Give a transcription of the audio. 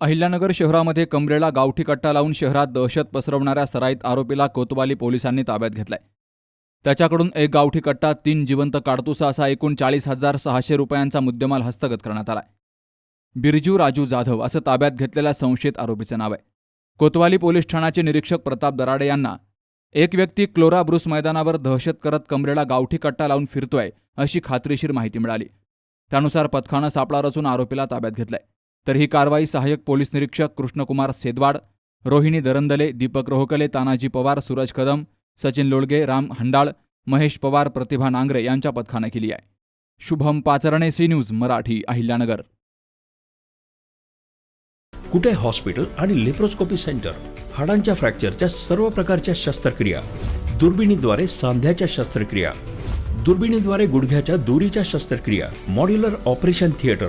अहिल्यानगर शहरामध्ये कमरेला गावठी कट्टा लावून शहरात दहशत पसरवणाऱ्या सराईत आरोपीला कोतवाली पोलिसांनी ताब्यात घेतलाय. त्याच्याकडून एक गावठी कट्टा तीन जिवंत काडतुसा असा एकूण चाळीस हजार सहाशे रुपयांचा मुद्देमाल हस्तगत करण्यात आलाय. बिरजू राजू जाधव असं ताब्यात घेतलेल्या संशयित आरोपीचं नाव आहे. कोतवाली पोलीस ठाण्याचे निरीक्षक प्रताप दराडे यांना एक व्यक्ती क्लोरा ब्रुस मैदानावर दहशत करत कमरेला गावठी कट्टा लावून फिरतोय अशी खात्रीशीर माहिती मिळाली. त्यानुसार पथकानं सापळा रचून आरोपीला ताब्यात घेतलंय. तर ही कारवाई सहाय्यक पोलीस निरीक्षक कृष्णकुमार सेदवाड रोहिणी दरंदले दीपक रोहकले तानाजी पवार सूरज कदम सचिन लोळगे राम हंडाळ महेश पवार प्रतिभा नांगरे यांच्या पथकानं केली आहे. Shubham Pacharne C news Marathi Ahilyanagar. Kute hospital आणि लेप्रोस्कोपी सेंटर? हाडांच्या फ्रॅक्चरच्या सर्व प्रकारच्या शस्त्रक्रिया. दुर्बिणीद्वारे सांध्याच्या शस्त्रक्रिया. दुर्बिणीद्वारे गुडघ्याच्या दोरीच्या शस्त्रक्रिया. Modular operation theatre.